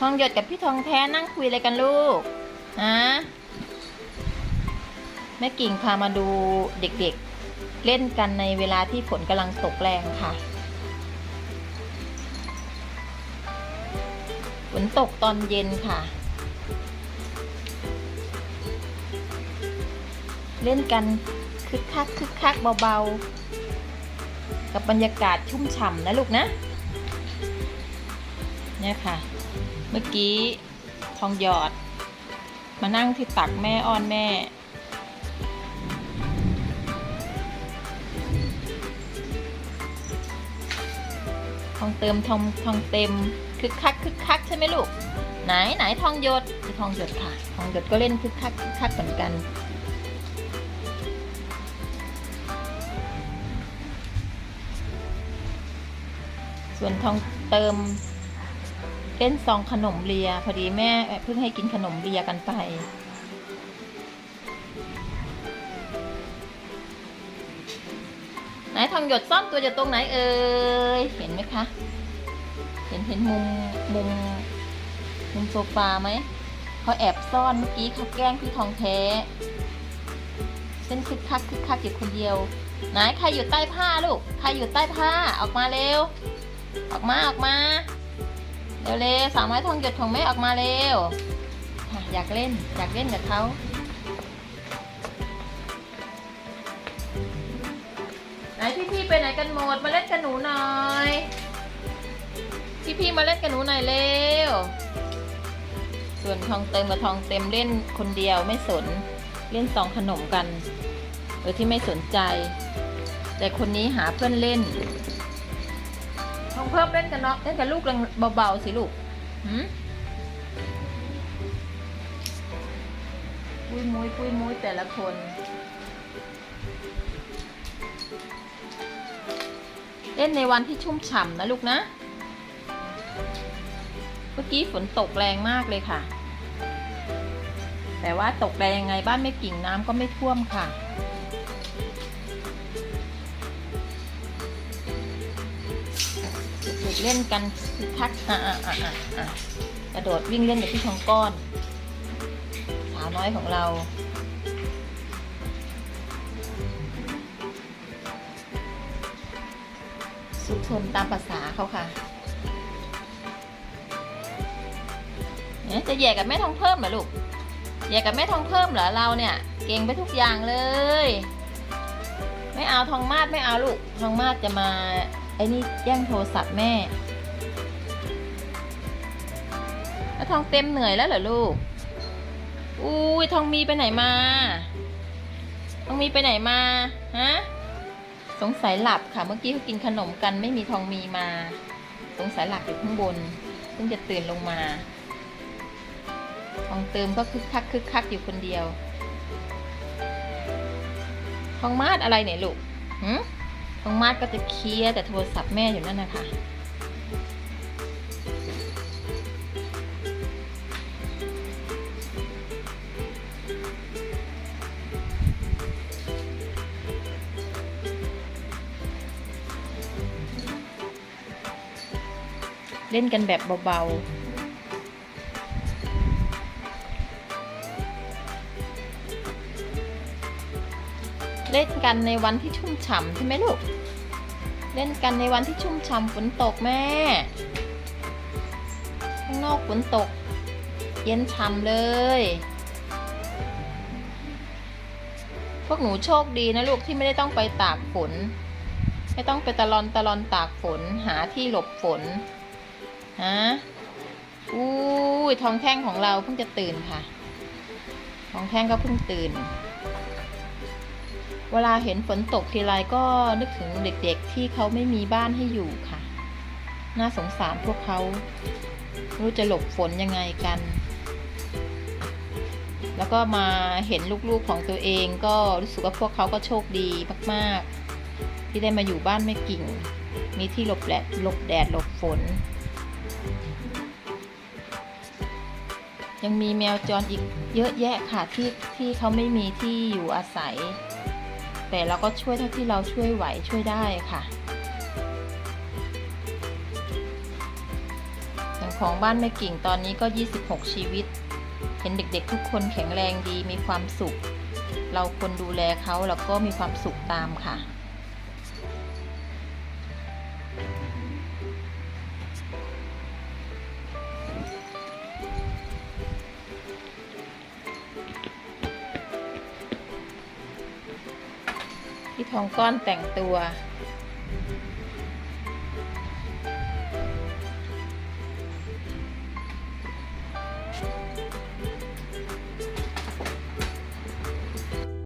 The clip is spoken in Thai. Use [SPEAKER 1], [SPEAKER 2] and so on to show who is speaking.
[SPEAKER 1] ทองหยดกับพี่ทองแท้นั่งคุยอะไรกันลูกฮะแม่กิ่งพามาดูเด็กๆเล่นกันในเวลาที่ฝนกำลังตกแรงค่ะฝนตกตอนเย็นค่ะ เล่นกันคึกคักคึกคักเบาๆ กับบรรยากาศชุ่มฉ่ำนะลูกนะ เนี่ยค่ะ เมื่อกี้ทองหยอด มานั่งที่ตักแม่อ้อนแม่ ทองเติมทองทองเต็มคึกคักคึกคักใช่ไหมลูก ไหนไหนทองหยดคือทองหยดค่ะ ทองหยดก็เล่นคึกคักคึกคักเหมือนกันส่วนทองเติม เล่นซองขนมเลีย พอดีแม่เพิ่งให้กินขนมเลียกันไป ไหนทองหยดซ่อนตัวอยู่ตรงไหนเอ่ยเห็นไหมคะ เห็นเห็นมุมมุมมุมโซฟาไหมเขาแอบซ่อนเมื่อกี้เขาแกล้งพี่ทองแท้เส้นคึกคักคึกคักอยู่คนเดียว ไหนใครอยู่ใต้ผ้าลูก ใครอยู่ใต้ผ้าออกมาเร็ว ออกมาออกมา เร็วเร็วสาวไม้ทองหยดของแม่ออกมาเร็วอะอยากเล่นอยากเล่นกับเขาไหนพี่ๆไปไหนกันหมดมาเล่นกับหนูหน่อยพี่ๆมาเล่นกับหนูหน่อยเร็วส่วนทองเติมกับทองเต็มเล่นคนเดียวไม่สนเล่นซองขนมกันโดยที่ไม่สนใจ แต่คนนี้หาเพื่อนเล่น ทองเพิ่มเล่นกันเนาะเล่นกับลูกเบาๆสิลูกหืมปุยมุยปุยมุยแต่ละคนเล่นในวันที่ชุ่มฉ่ำนะลูกนะ เมื่อกี้ฝนตกแรงมากเลยค่ะ แต่ว่าตกแรงยังไงบ้านไม่กิ่งน้ำก็ไม่ท่วมค่ะ ด็กเล่นกันคึกคักอะอะอะอะกระโดดวิ่งเล่นกับพี่ทองก้อน สาวน้อยของเราสุขชนตามภาษาเขาค่ะจะแย่กับแม่ทองเพิ่มเหรอลูกแย่กับแม่ทองเพิ่มเหรอเราเนี่ย เก่งไปทุกอย่างเลย ไม่เอาทองมาดไม่เอาลูกทองมาดจะมา อ้นี่แย่งโทรศัพท์แม่แล้วทองเต็มเหนื่อยแล้วเหรอลูก อุ้ยทองมีไปไหนมา ทองมีไปไหนมา ฮะ สงสัยหลับค่ะ เมื่อกี้เขากินขนมกันไม่มีทองมีมา สงสัยหลับอยู่ข้างบน เพิ่งจะตื่นลงมา ทองเติมก็คึกคักคึกคักอยู่คนเดียว ทองมาดอะไรเนี่ยลูกหืม ทองมาดก็จะเคลียร์แต่โทรศัพท์แม่อยู่นั่นนะคะเล่นกันแบบเบาๆ เล่นกันในวันที่ชุ่มฉ่ำใช่ไหมลูก เล่นกันในวันที่ชุ่มฉ่ำฝนตกแม่ ข้างนอกฝนตก เย็นฉ่ำเลย พวกหนูโชคดีนะลูกที่ไม่ได้ต้องไปตากฝน ไม่ต้องไปตะลอนตะลอนตากฝนหาที่หลบฝนฮะอู้ยทองแท่งของเราเพิ่งจะตื่นค่ะ ทองแท่งก็เพิ่งตื่น เวลาเห็นฝนตกทีไรก็นึกถึงเด็กๆที่เขาไม่มีบ้านให้อยู่ค่ะ น่าสงสารพวกเขา รู้จะหลบฝนยังไงกัน แล้วก็มาเห็นลูกๆของตัวเองก็รู้สึกว่าพวกเขาก็โชคดีมากๆ ที่ได้มาอยู่บ้านแม่กิ่ง มีที่หลบแดดหลบแดดหลบฝน ยังมีแมวจรอีกเยอะแยะค่ะที่ที่เขาไม่มีที่อยู่อาศัย แต่เราก็ช่วยเท่าที่เราช่วยไหวช่วยได้ค่ะอย่างของบ้านแม่กิ่งตอนนี้ก็ 26 ชีวิต เห็นเด็กๆ ทุกคนแข็งแรงดีมีความสุข เราคนดูแลเขาแล้วก็มีความสุขตามค่ะ ของก้อนแต่งตัว